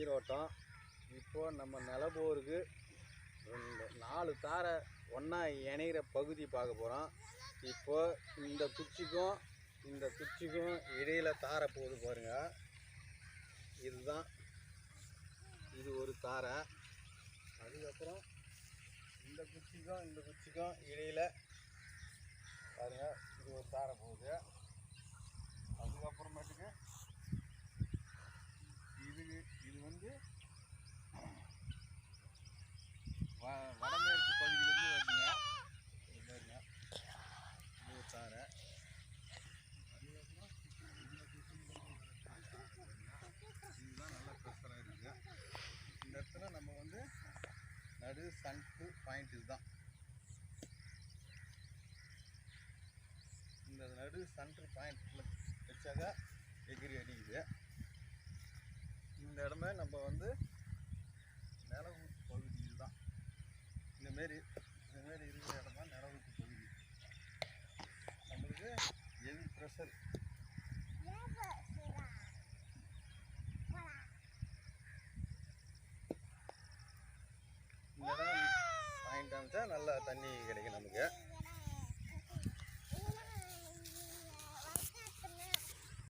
நீரோட்டம். இப்போது நம்ம நிலப்போருக்கு ரெண்டு நாலு தாரை ஒன்றா இணைகிற பகுதி பார்க்க போகிறோம் இப்போது இந்த குச்சிக்கும் இந்த குச்சிக்கும் இடையில் தாரை போகுது பாருங்கள் இதுதான். இது ஒரு தாரை. அதுக்கப்புறம் இந்த குச்சிக்கும் இந்த குச்சிக்கும் இடையில் பாருங்கள் இது ஒரு தாரை போகுது. அதுக்கப்புறமேட்டுக்கு இது இது வந்து வ வடமேற்கு பகுதியிலேருந்து வருதுங்க. இது பாருங்க இது ஒரு தாரை இதுதான் நல்ல ப்ரெஷராக இருக்குது இந்த இடத்துல நம்ம வந்து நடு சன்ட்ரு பாயிண்ட் இதுதான் இந்த நடு சென்ட்ரு பாயிண்ட்டில் வச்சாக்க எகிரி அடிக்குது. இந்த இடமே நம்ம வந்து நிலவுக்கு பகுதி இதுதான். இந்தமாரி இந்தமாரி இருக்கிற இடம் தான் நிலவூட்டு பகுதி. நம்மளுக்கு ஹெவி ப்ரெஷர் இந்த இடம் பாயிண்ட் அமைச்சா நல்லா தண்ணி கிடைக்கும் நமக்கு.